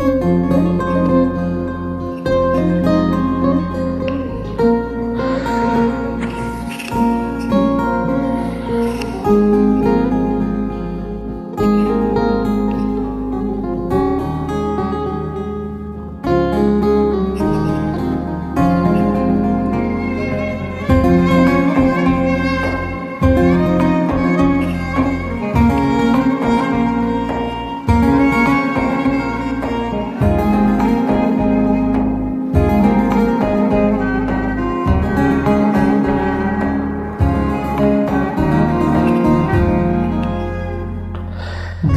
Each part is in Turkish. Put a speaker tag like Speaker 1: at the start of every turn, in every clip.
Speaker 1: Thank you.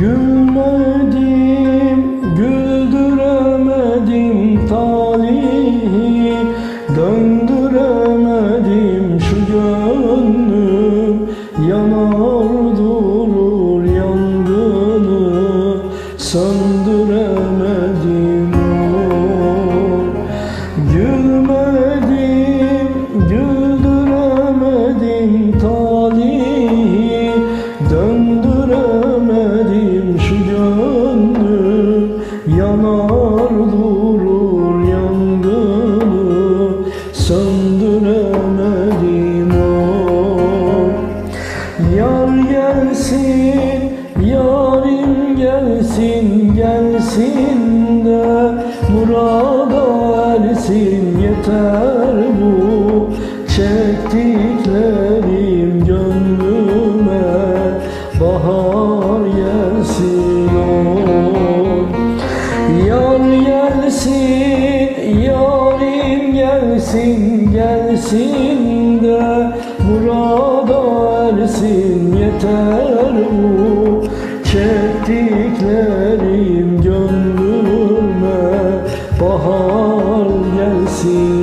Speaker 1: Gülmedim, güldüremedim talihi. Döndüremedim şu gönlüm Yanar durur yangını. Söndüremedim. Oy. Gülmedim, Söndüremedim oy Yar gelsin, yarim gelsin, gelsin de Murada ersin yeter bu Çektiklerim gelsin, gelsin de Murada ersin yeter bu. Çektiklerim gönlüme Bahar gelsin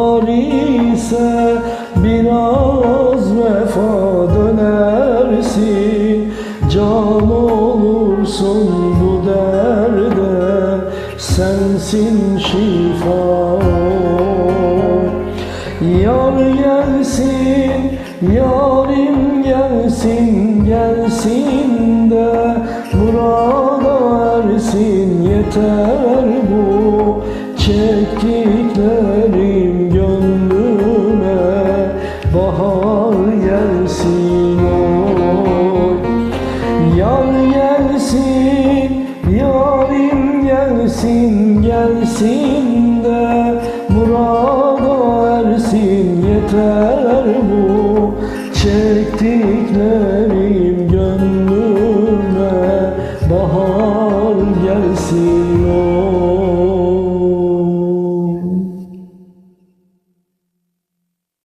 Speaker 1: can olursun bu derde sensin şifa. Yar gelsin, yarim gelsin, gelsin gelsin, gelsin de Murada ersin yeter bu Çektiklerim gönlüme Bahar gelsin